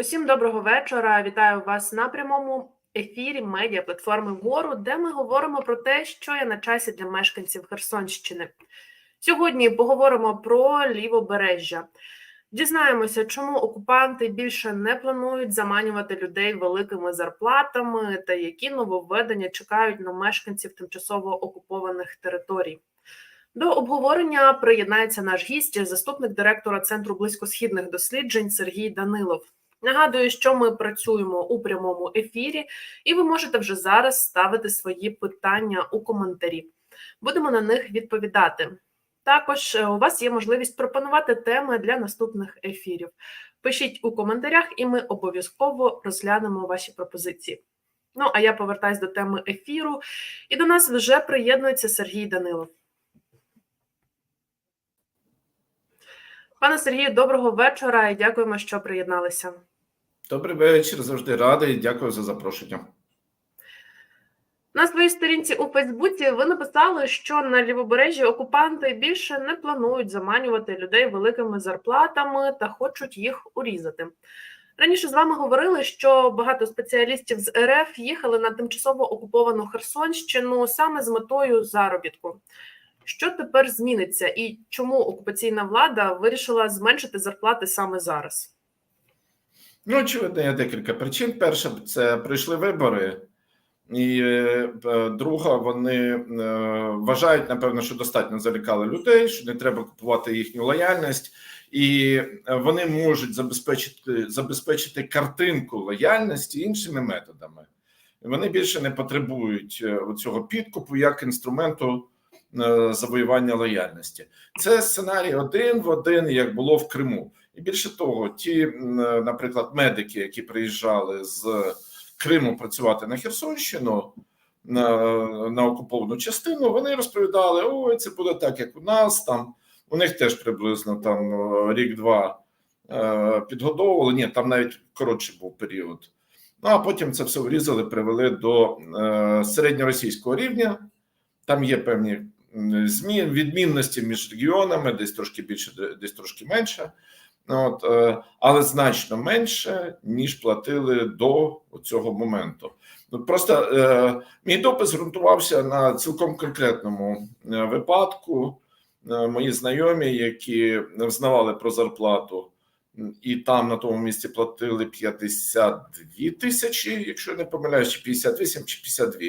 Усім доброго вечора. Вітаю вас на прямому ефірі медіа платформи Вору, де ми говоримо про те, що є на часі для мешканців Херсонщини. Сьогодні поговоримо про лівобережжя. Дізнаємося, чому окупанти більше не планують заманювати людей великими зарплатами та які нововведення чекають на мешканців тимчасово окупованих територій. До обговорення приєднається наш гість, заступник директора Центру близькосхідних досліджень Сергій Данилов. Нагадую, що ми працюємо у прямому ефірі, і ви можете вже зараз ставити свої питання у коментарі. Будемо на них відповідати. Також е, у вас є можливість пропонувати теми для наступних ефірів. Пишіть у коментарях, і ми обов'язково розглянемо ваші пропозиції. Ну а я повертаюсь до теми ефіру, і до нас вже приєднується Сергій Данилов. Пане Сергію, доброго вечора і дякуємо, що приєдналися. Добрий вечір, завжди радий. Дякую за запрошення. На своїй сторінці у Фейсбуці ви написали, що на лівобережжі окупанти більше не планують заманювати людей великими зарплатами та хочуть їх урізати. Раніше з вами говорили, що багато спеціалістів з РФ їхали на тимчасово окуповану Херсонщину саме з метою заробітку. Що тепер зміниться, і чому окупаційна влада вирішила зменшити зарплати саме зараз? Ну, очевидно, є декілька причин. Перша це прийшли вибори, і е, друга, вони е, вважають, напевно, що достатньо залякали людей, що не треба купувати їхню лояльність, і вони можуть забезпечити забезпечити картинку лояльності іншими методами. Вони більше не потребують е, цього підкупу як інструменту завоювання лояльності. Це сценарій один в один, як було в Криму. І більше того, ті, наприклад, медики, які приїжджали з Криму працювати на Херсонщину на на окуповану частину, вони розповідали: ой, це буде так, як у нас там. У них теж приблизно там рік-два підгодовували. Ні, там навіть коротший був період. Ну а потім це все врізали, привели до середньоросійського рівня. Там є певні змін, відмінності між регіонами, десь трошки більше, десь трошки менше. От, але значно менше, ніж платили до цього моменту. Ну, Просто е, мій допис ґрунтувався на цілком конкретному випадку. Мої знайомі, які взнавали про зарплату, і там на тому місці платили 52 тисячі, якщо не помиляюсь, чи 58 чи 52.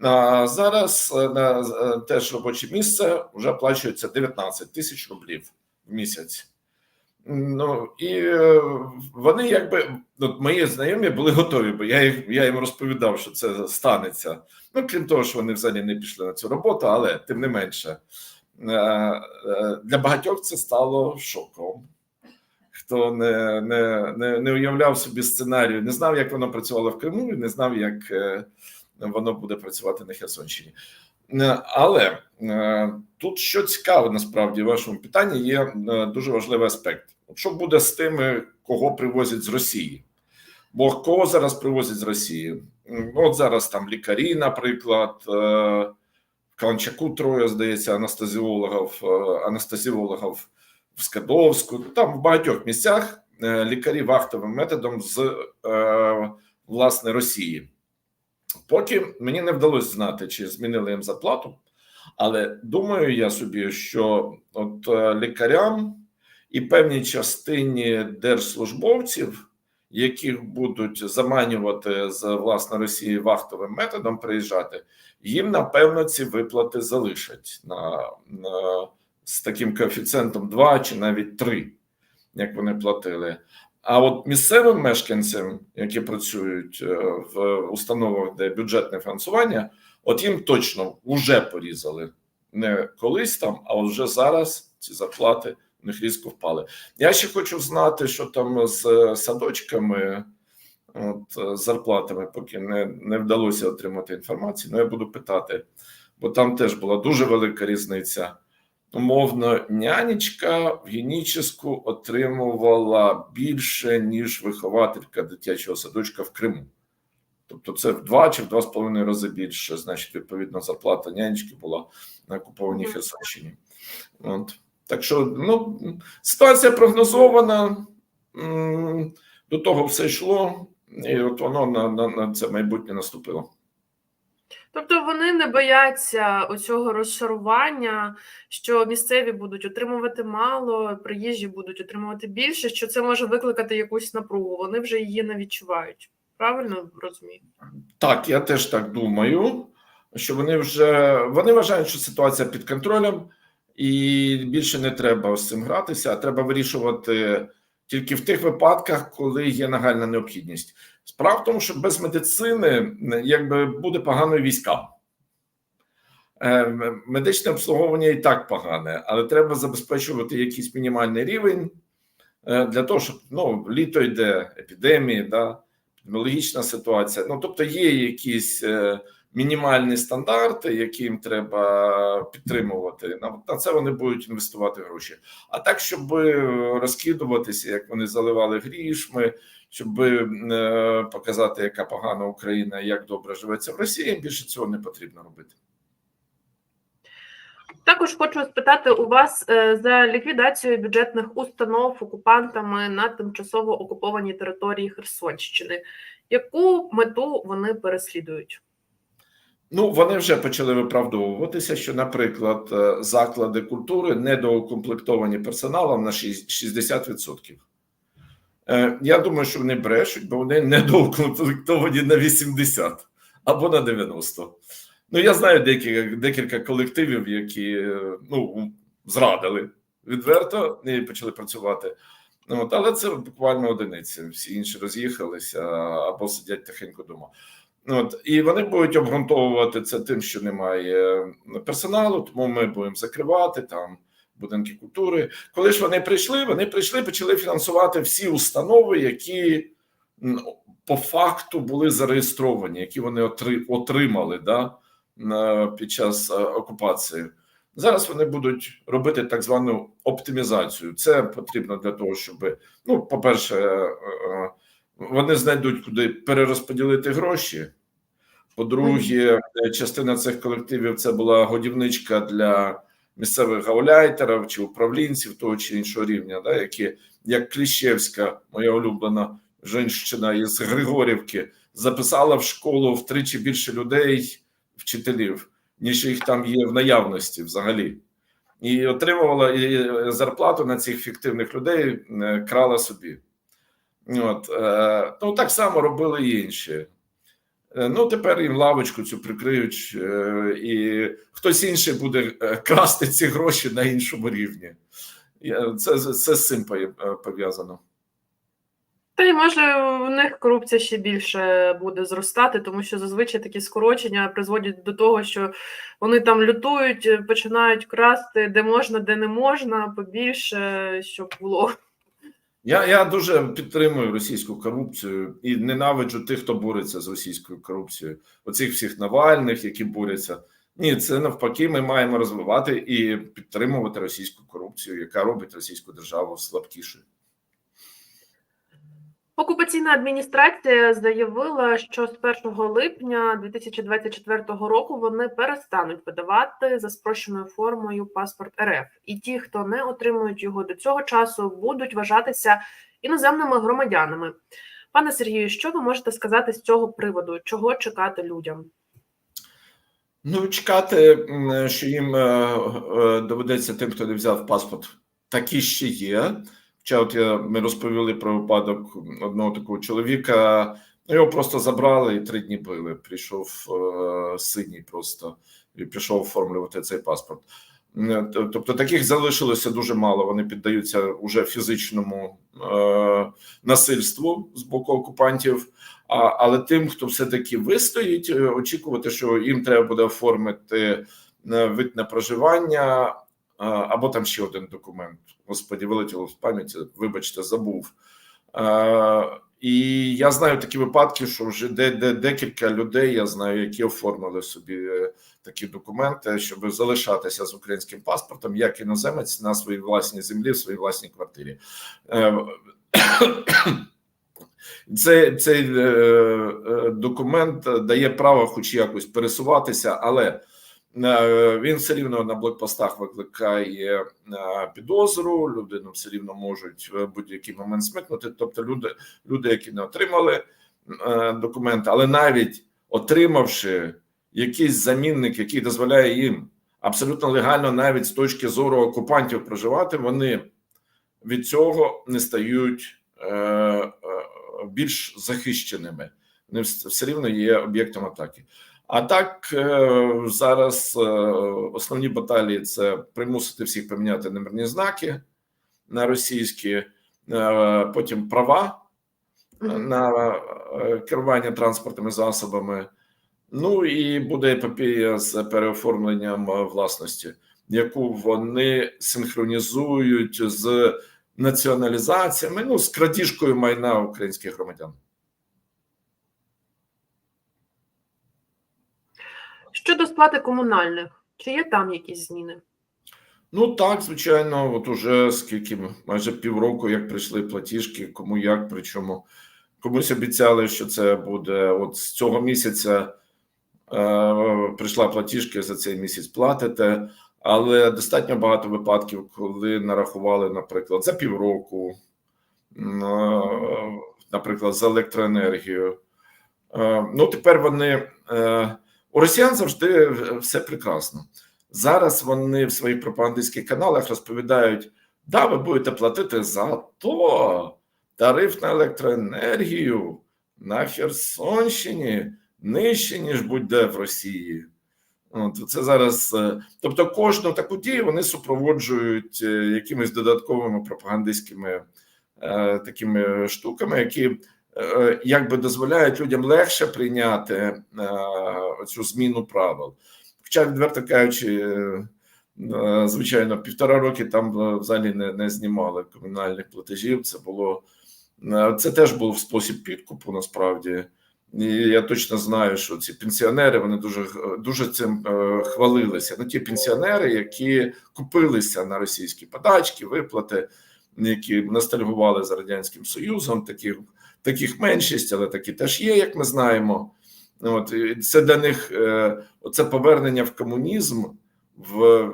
А зараз на теж робоче місце вже оплачується 19 тисяч рублів в місяць. Ну і е, вони, якби ну, мої знайомі були готові, бо я їх я їм розповідав, що це станеться. Ну крім того, що вони взагалі не пішли на цю роботу, але тим не менше е, е, для багатьох це стало шоком. Хто не не, не, не уявляв собі сценарію, не знав, як воно працювало в Криму, і не знав, як воно буде працювати на Херсонщині. Але тут що цікаво, насправді в вашому питанні є дуже важливий аспект. Що буде з тими, кого привозять з Росії? Бо кого зараз привозять з Росії? От зараз там лікарі, наприклад, е, в Каланчаку троє, здається, анестезіологів, е, анестезіологів в Скадовську. Там в багатьох місцях е, лікарі вахтовим методом з власне Росії. Поки мені не вдалося знати, чи змінили їм зарплату, але думаю я собі, що от лікарям і певній частині держслужбовців, яких будуть заманювати з власне Росії вахтовим методом приїжджати, їм напевно ці виплати залишать на, на з таким коефіцієнтом 2 чи навіть 3, як вони платили. А от місцевим мешканцям, які працюють е, в установах, де бюджетне фінансування, от їм точно вже порізали не колись там, а вже зараз ці зарплати у них різко впали. Я ще хочу знати, що там з е, садочками, от е, зарплатами, поки не не вдалося отримати інформацію. Ну я буду питати, бо там теж була дуже велика різниця. Умовно, нянечка в геніческу отримувала більше, ніж вихователька дитячого садочка в Криму. Тобто, це в два чи в два з половиною рази більше, значить, відповідно, зарплата нянечки була на окупованій Херсонщині. От. Так що ну, ситуація прогнозована. до того все йшло, і от воно на, на, на це майбутнє наступило. Тобто вони не бояться оцього розшарування, що місцеві будуть отримувати мало, приїжджі будуть отримувати більше, що це може викликати якусь напругу. Вони вже її не відчувають. Правильно розумію? Так, я теж так думаю, що вони вже вони вважають, що ситуація під контролем, і більше не треба з цим гратися, а треба вирішувати тільки в тих випадках, коли є нагальна необхідність. Справа в тому, що без медицини якби буде погано і військам. Е, Медичне обслуговування і так погане, але треба забезпечувати якийсь мінімальний рівень е, для того, щоб ну, літо йде, епідемії, да, епідеміологічна ситуація. Ну, тобто є якісь е, мінімальні стандарти, які їм треба підтримувати. На, це вони будуть інвестувати гроші. А так, щоб розкидуватися, як вони заливали грішми, щоб е, показати, яка погана Україна, як добре живеться в Росії, їм більше цього не потрібно робити. Також хочу спитати у вас е, за ліквідацію бюджетних установ окупантами на тимчасово окупованій території Херсонщини. Яку мету вони переслідують? Ну, вони вже почали виправдовуватися, що, наприклад, е, заклади культури недоукомплектовані персоналом на 60%. Е, Я думаю, що вони брешуть, бо вони недоукомплектовані на 80% або на 90%. Ну, я знаю декілька, декілька колективів, які е, ну, зрадили відверто і почали працювати. От, але це буквально одиниці. Всі інші роз'їхалися або сидять тихенько вдома. От і вони будуть обґрунтовувати це тим, що немає персоналу, тому ми будемо закривати там будинки культури. Коли ж вони прийшли, вони прийшли, почали фінансувати всі установи, які по факту були зареєстровані, які вони отримали да, під час окупації. Зараз вони будуть робити так звану оптимізацію. Це потрібно для того, щоб ну, по-перше, вони знайдуть куди перерозподілити гроші. По-друге, частина цих колективів це була годівничка для місцевих гауляйтерів чи управлінців того чи іншого рівня, да, які як Кліщевська, моя улюблена жінщина із Григорівки, записала в школу втричі більше людей, вчителів, ніж їх там є в наявності взагалі. І отримувала і зарплату на цих фіктивних людей, крала собі. От, е, ну так само робили і інші. Е, ну, тепер їм лавочку цю прикриють, е, і хтось інший буде красти ці гроші на іншому рівні. Це, це з цим пов'язано. Та й може в них корупція ще більше буде зростати, тому що зазвичай такі скорочення призводять до того, що вони там лютують, починають красти де можна, де не можна, побільше, щоб було. Я, я дуже підтримую російську корупцію і ненавиджу тих, хто бореться з російською корупцією. Оцих всіх Навальних, які борються. Ні, це навпаки, ми маємо розвивати і підтримувати російську корупцію, яка робить російську державу слабкішою. Окупаційна адміністрація заявила, що з 1 липня 2024 року вони перестануть видавати за спрощеною формою паспорт РФ, і ті, хто не отримують його до цього часу, будуть вважатися іноземними громадянами. Пане Сергію, що ви можете сказати з цього приводу? Чого чекати людям? Ну, чекати, що їм е, е, доведеться тим, хто не взяв паспорт, такі ще є. Хоча от я, ми розповіли про випадок одного такого чоловіка. Його просто забрали і три дні били. Прийшов е, синій просто і пішов оформлювати цей паспорт. Е, Тобто таких залишилося дуже мало. Вони піддаються уже фізичному е, насильству з боку окупантів. А, але тим, хто все-таки вистоїть, е, очікувати, що їм треба буде оформити е, вид на проживання, або там ще один документ. Господі, вилетіло з пам'яті, вибачте, забув. І я знаю такі випадки, що вже де, де декілька людей я знаю, які оформили собі е, такі документи, щоб залишатися з українським паспортом як іноземець на своїй власній землі, в своїй власній квартирі. Е, Цей, цей е, документ дає право хоч якось пересуватися, але він все рівно на блокпостах викликає е, підозру. Людину все рівно можуть в будь-який момент смикнути. Тобто, люди, люди, які не отримали е, документи, але навіть отримавши якийсь замінник, який дозволяє їм абсолютно легально, навіть з точки зору окупантів проживати, вони від цього не стають е, е, більш захищеними. Вони все рівно є об'єктом атаки. А так е, зараз е, основні баталії це примусити всіх поміняти номерні знаки на російські, е, потім права на керування транспортними засобами. Ну і буде епопея з переоформленням власності, яку вони синхронізують з націоналізаціями, ну з крадіжкою майна українських громадян. Щодо сплати комунальних, чи є там якісь зміни? Ну так, звичайно, от уже скільки майже півроку, як прийшли платіжки, кому як, причому комусь обіцяли, що це буде от з цього місяця. Е, прийшла платіжки за цей місяць платите, але достатньо багато випадків, коли нарахували, наприклад, за півроку, е, наприклад, за електроенергію. Е, ну, тепер вони у росіян завжди все прекрасно. Зараз вони в своїх пропагандистських каналах розповідають: да, ви будете платити за то тариф на електроенергію на Херсонщині нижче, ніж будь-де в Росії. От, це зараз, е, тобто, кожну таку дію вони супроводжують е, якимись додатковими пропагандистськими е, такими штуками, які якби дозволяють людям легше прийняти е, цю зміну правил. Хоча, відверто кажучи, е, е, звичайно, півтора роки там е, взагалі не, не знімали комунальних платежів. Це було е, це теж був спосіб підкупу насправді. І я точно знаю, що ці пенсіонери вони дуже дуже цим е, хвалилися. Ну, ті пенсіонери, які купилися на російські подачки, виплати, які ностальгували за радянським союзом. Таких таких меншість, але такі теж є, як ми знаємо. От це для них е, оце повернення в комунізм в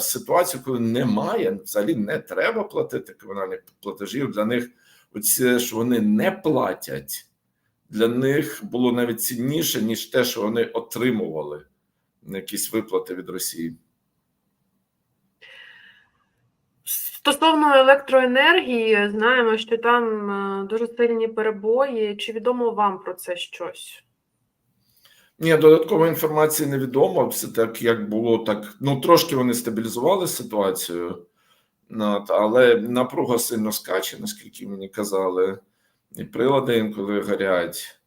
ситуацію, коли немає, взагалі не треба платити комунальних платежів. Для них оце, що вони не платять, для них було навіть цінніше, ніж те, що вони отримували якісь виплати від Росії. Стосовно електроенергії, знаємо, що там е, дуже сильні перебої. Чи відомо вам про це щось? Ні, додаткової інформації невідомо. Все так, як було, так ну трошки вони стабілізували ситуацію, але напруга сильно скаче, наскільки мені казали, і прилади інколи горять.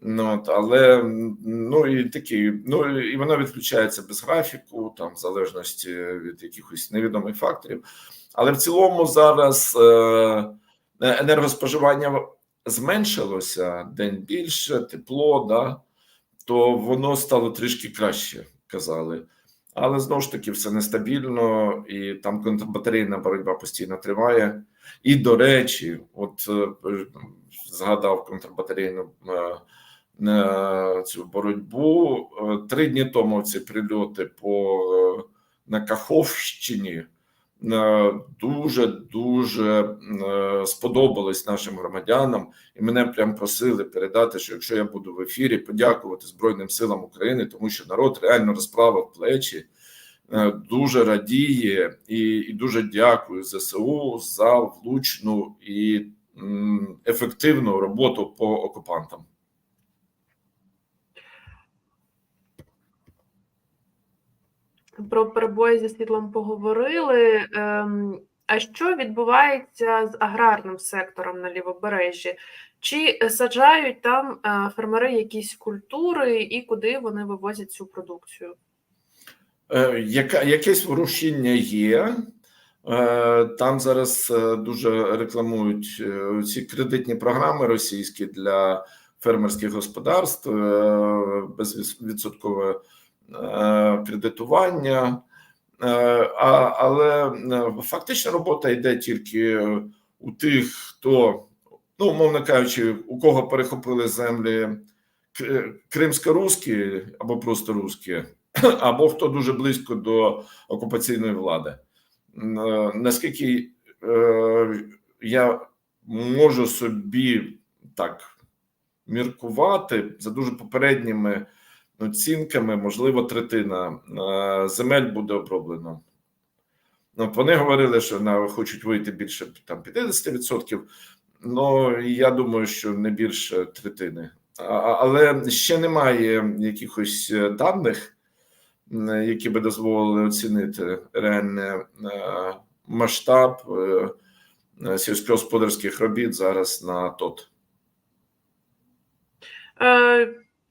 Ну, от, але ну і такі, ну і вона відключається без графіку, там в залежності від якихось невідомих факторів. Але в цілому зараз е, енергоспоживання зменшилося день більше, тепло, да, то воно стало трішки краще, казали. Але знову ж таки все нестабільно, і там контрбатарейна боротьба постійно триває. І до речі, от е, згадав контрбатарейну е, е, цю боротьбу. Е, Три дні тому ці прильоти по е, на Каховщині е, дуже дуже е, сподобались нашим громадянам, і мене прям просили передати, що якщо я буду в ефірі, подякувати Збройним силам України, тому що народ реально розправив плечі. е, Дуже радіє і, і дуже дякую ЗСУ за влучну і ефективну роботу по окупантам. Про перебої зі світлом поговорили. Ем, А що відбувається з аграрним сектором на лівобережжі? Чи саджають там е, фермери якісь культури і куди вони вивозять цю продукцію? Е, Яка якесь ворушіння є. Е, Там зараз дуже рекламують ці кредитні програми російські для фермерських господарств, безвідсоткове кредитування. Е, А, але е, фактична робота йде тільки у тих, хто, ну, умовно кажучи, у кого перехопили землі кримсько-русські або просто русські або хто дуже близько до окупаційної влади. Е, Наскільки е, я можу собі так міркувати за дуже попередніми оцінками, можливо, третина земель буде оброблено. Ну, вони говорили, що на, хочуть вийти більше там 50%. Ну я думаю, що не більше третини. Але ще немає якихось е, даних, які би дозволили оцінити реальний е, масштаб е, сільськогосподарських робіт зараз на ТОТ.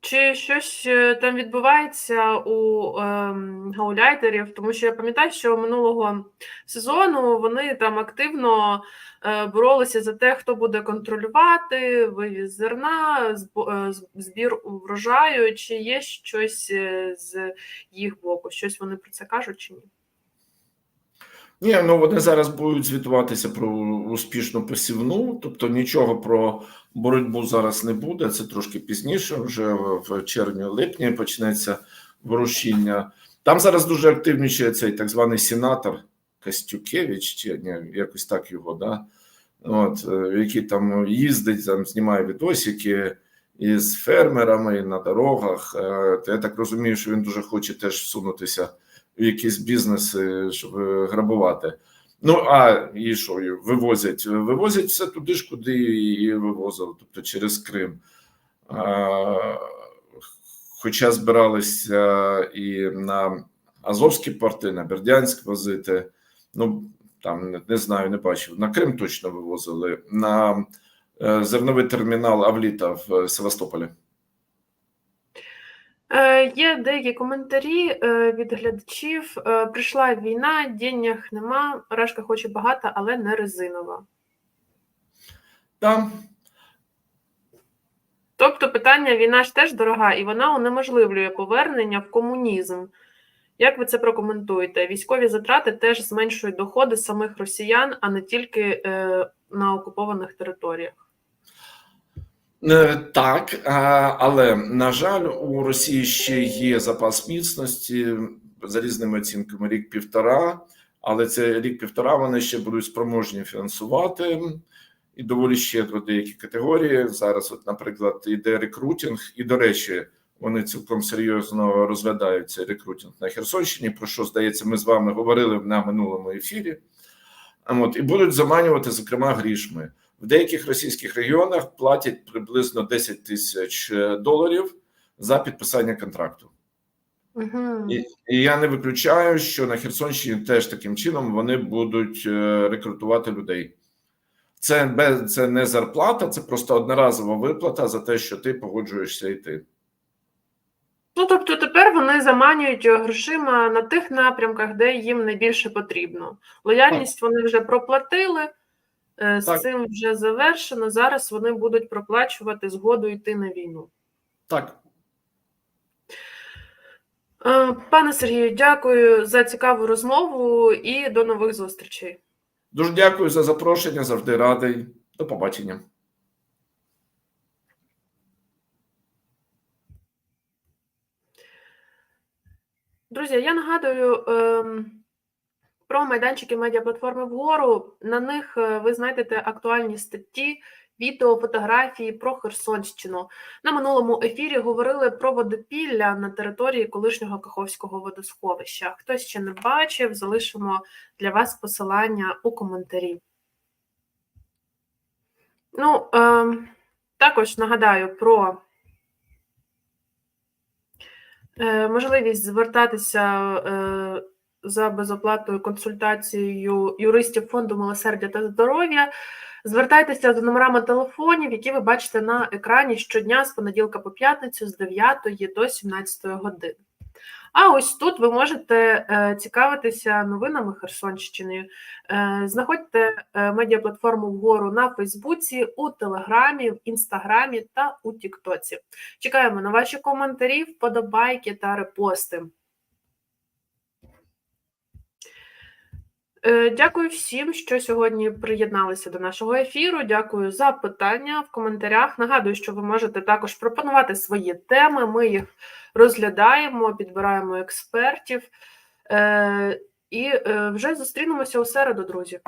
Чи щось е, там відбувається у ем, гауляйтерів? Тому що я пам'ятаю, що минулого сезону вони там активно е, боролися за те, хто буде контролювати вивіз зерна, е, збір врожаю. Чи є щось е, з їх боку? Щось вони про це кажуть чи ні? Ні, ну вони зараз будуть звітуватися про успішну посівну, тобто нічого про боротьбу зараз не буде. Це трошки пізніше, вже в червні-липні почнеться ворушіння. Там зараз дуже активнічає цей так званий сенатор Костюкевич, чи ні, якось так його, да? От, е, який там їздить, там знімає відосики із фермерами на дорогах. Е, Я так розумію, що він дуже хоче теж всунутися якісь бізнеси, щоб е, грабувати. Ну а і що вивозять? Вивозять все туди ж, куди і вивозили, тобто через Крим. А, Хоча збиралися і на Азовські порти, на Бердянськ возити. Ну там не, знаю, не бачив. На Крим точно вивозили, на е, зерновий термінал Авліта в Севастополі. Е, Є деякі коментарі е, від глядачів. Е, Прийшла війна, денег нема, Рашка хоче багато, але не резинова. Там Тобто питання війна ж теж дорога, і вона унеможливлює повернення в комунізм. Як ви це прокоментуєте? Військові затрати теж зменшують доходи самих росіян, а не тільки е, на окупованих територіях. Е, Так, але на жаль, у Росії ще є запас міцності за різними оцінками рік-півтора, але це рік-півтора вони ще будуть спроможні фінансувати і доволі щедро деякі категорії. Зараз, от, наприклад, іде рекрутинг, і до речі, вони цілком серйозно розглядають цей рекрутинг на Херсонщині. Про що здається, ми з вами говорили на минулому ефірі. От і будуть заманювати, зокрема, грішми. В деяких російських регіонах платять приблизно 10 тисяч е, доларів за підписання контракту. Угу. І, і я не виключаю, що на Херсонщині теж таким чином вони будуть е, рекрутувати людей. Це без це не зарплата, це просто одноразова виплата за те, що ти погоджуєшся йти. Ну тобто тепер вони заманюють грошима на тих напрямках, де їм найбільше потрібно. Лояльність вони вже проплатили, е, з Так. цим вже завершено. Зараз вони будуть проплачувати згоду йти на війну. Так, Е, Пане Сергію, дякую за цікаву розмову і до нових зустрічей. дуже дякую за запрошення. Завжди радий. До побачення. Друзі, я нагадую ем, про майданчики медіаплатформи вгору. На них е, ви знайдете актуальні статті, відео, фотографії про Херсонщину. На минулому ефірі говорили про водопілля на території колишнього Каховського водосховища. Хтось ще не бачив, залишимо для вас посилання у коментарі. Ну, ем, також нагадаю про Е, можливість звертатися е, за безоплатною консультацією юристів фонду милосердя та здоров'я. Звертайтеся за номерами телефонів, які ви бачите на екрані щодня з понеділка по п'ятницю з 9 до 17 години. А ось тут ви можете е, цікавитися новинами Херсонщини. Е, знаходьте е, медіаплатформу вгору на Фейсбуці, у Телеграмі, в Інстаграмі та у Тіктоці. Чекаємо на ваші коментарі, вподобайки та репости. Дякую всім, що сьогодні приєдналися до нашого ефіру. Дякую за питання в коментарях. Нагадую, що ви можете також пропонувати свої теми. Ми їх розглядаємо, підбираємо експертів. Е, І е, вже зустрінемося у середу, друзі.